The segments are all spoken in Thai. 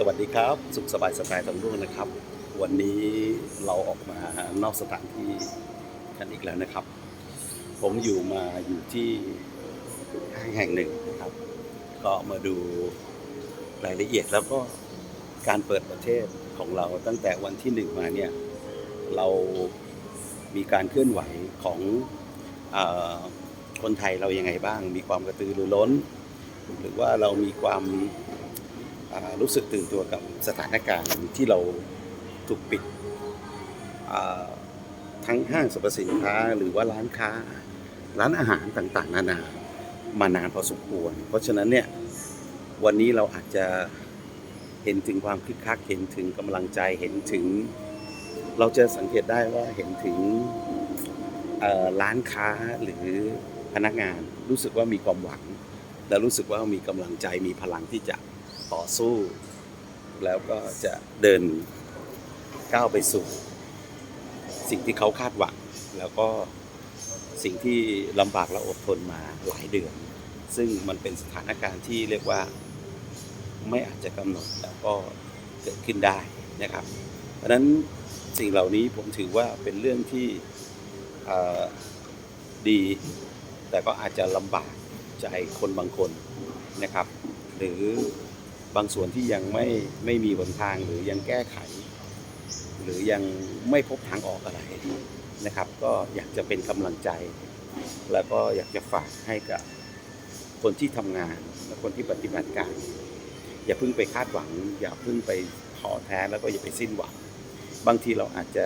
สวัสดีครับ สุขสบายสไตล์ตำรุ่งนะครับ วันนี้เราออกมานอกสถานที่กันอีกแล้วนะครับ ผมอยู่มาอยู่ที่ห้างแห่งหนึ่งนะครับ ก็มาดูรายละเอียดแล้วก็การเปิดประเทศของเราตั้งแต่วันที่หนึ่งมาเนี่ยเรามีการเคลื่อนไหวของอคนไทยเรายังไงบ้าง มีความกระตือรือร้น หรือว่าเรามีความ รู้สึกตื่นตัวกับสถานการณ์ที่เราถูกปิดทั้งห้างสรรพสินค้าหรือว่าร้านค้า ร้านอาหารต่างๆ นานามานานพอสมควร เพราะฉะนั้นเนี่ยวันนี้เราอาจจะเห็นถึงความคึกคักเห็นถึงกำลังใจเห็นถึง เราจะสังเกตได้ว่าเห็นถึงร้านค้าหรือพนักงานรู้สึกว่ามีความหวัง และรู้สึกว่ามีกำลังใจมีพลังที่จะ ต่อสู้ แล้วก็จะเดินก้าวไปสู่ สิ่งที่เขาคาดหวัง แล้วก็สิ่งที่ลำบากและอดทนมาหลายเดือน ซึ่งมันเป็นสถานการณ์ที่เรียกว่าไม่อาจจะกำหนดแล้วก็เกิดขึ้นได้นะครับ เพราะนั้นสิ่งเหล่านี้ผมถือว่าเป็นเรื่องที่ดี แต่ก็อาจจะลำบากใจคนบางคนนะครับ หรือ บางส่วนที่ยังไม่ไม่มีหนทางหรือยังแก้ไข หรือยังไม่พบทางออกอะไรนะครับ ก็อยากจะเป็นกำลังใจ แล้วก็อยากจะฝากให้กับคนที่ทำงานและคนที่ปฏิบัติการ อย่าเพิ่งไปคาดหวัง อย่าเพิ่งไปท้อแท้แล้วก็อย่าไปสิ้นหวัง บางทีเราอาจจะ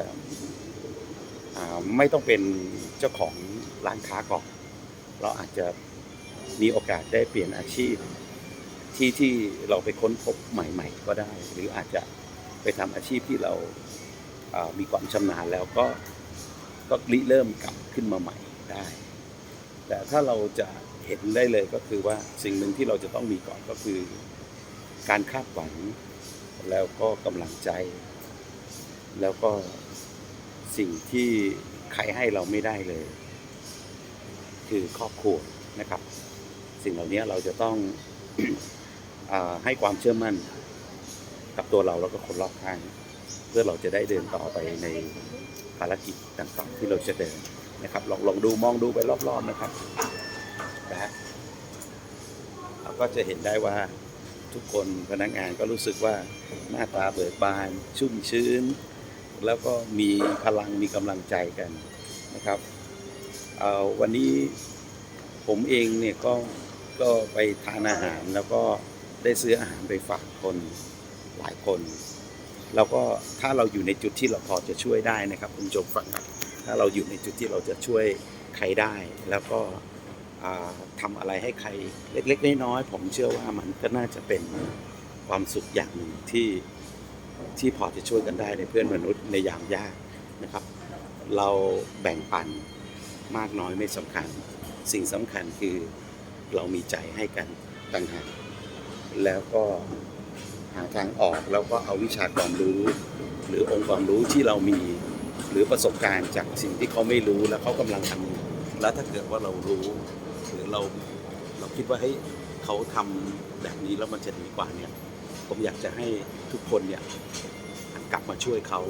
ไม่ต้องเป็นเจ้าของร้านค้าก่อน เราอาจจะมีโอกาสได้เปลี่ยนอาชีพ ที่ที่เราไปค้นพบใหม่ ๆ ก็ได้ หรืออาจจะไปทำอาชีพที่เราอ่ามีความชำนาญแล้วก็ก็ริเริ่มกลับขึ้นมาใหม่ได้ แต่ถ้าเราจะเห็นได้เลยก็คือว่าสิ่งหนึ่งที่เราจะต้องมีก่อนก็คือ การคาดหวังแล้วก็กำลังใจ แล้วก็สิ่งที่ใครให้เราไม่ได้เลย คือครอบครัวนะครับ สิ่งเหล่านี้เราจะต้อง ให้ความเชื่อมั่นกับตัวเราแล้วก็คนรอบข้าง เพื่อเราจะได้เดินต่อไปในภารกิจต่างๆ ที่เราจะเดินนะครับลองลองดูมองดูไปรอบๆนะครับนะฮะเราก็จะเห็นได้ว่าทุกคนพนักงานก็รู้สึกว่าหน้าตาเบิกบาน ชุ่มชื้น แล้วก็มีพลังมีกำลังใจกันนะครับวันนี้ผมเองเนี่ยก็ก็ไปทานอาหารแล้วก็ ได้ซื้ออาหารไปฝากคนหลายคนแล้วก็ถ้าเราอยู่ในจุดที่เราพอจะช่วยได้นะครับคุณผู้ชมฟังครับถ้าเราอยู่ในจุดที่เราจะช่วยใครได้ แล้วก็อ่าทำอะไรให้ใครเล็กๆน้อยๆผมเชื่อว่ามันก็น่าจะเป็นความสุขอย่างหนึ่งที่ที่พอจะช่วยกันได้ในเพื่อนมนุษย์ในยามยากนะครับ เราแบ่งปันมากน้อยไม่สำคัญ สิ่งสำคัญคือเรามีใจให้กันต่างหาก แล้วก็หาทางออกแล้วก็เอาวิชาความรู้ หรือองค์ความรู้ที่เรามี หรือประสบการณ์จากสิ่งที่เขาไม่รู้แล้วเขากำลังทำแล้วถ้าเกิดว่าเรารู้หรือเราเราคิดว่าเฮ้ยเขาทำแบบนี้แล้วมันจะดีกว่าเนี่ยผมอยากจะให้ทุกคนเนี่ยกลับมาช่วยเขา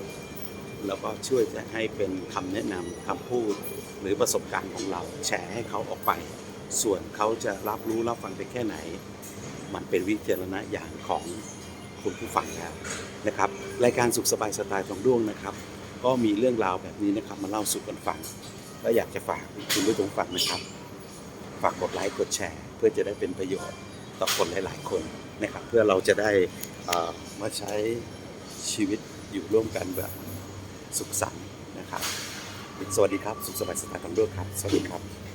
แล้วก็ช่วยจะให้เป็นคำแนะนำคำพูด หรือประสบการณ์ของเราแชร์ให้เขาออกไป ส่วนเขาจะรับรู้รับฟังไปแค่ไหน มันเป็นวิจารณญาณของคุณผู้ฟังแล้วนะครับ รายการสุขสบายสไตล์ของด้วงนะครับ ก็มีเรื่องราวแบบนี้นะครับ มาเล่าสู่กันฟังก็อยากจะฝากคุณผู้ชมฟังนะครับ ฝากกดไลค์กดแชร์ เพื่อจะได้เป็นประโยชน์ต่อคนหลาย ๆ คนนะครับ เพื่อเราจะได้มาใช้ชีวิตอยู่ร่วมกันแบบสุขสันต์นะครับ สวัสดีครับ สุขสบายสไตล์ของด้วงครับ สวัสดีครับ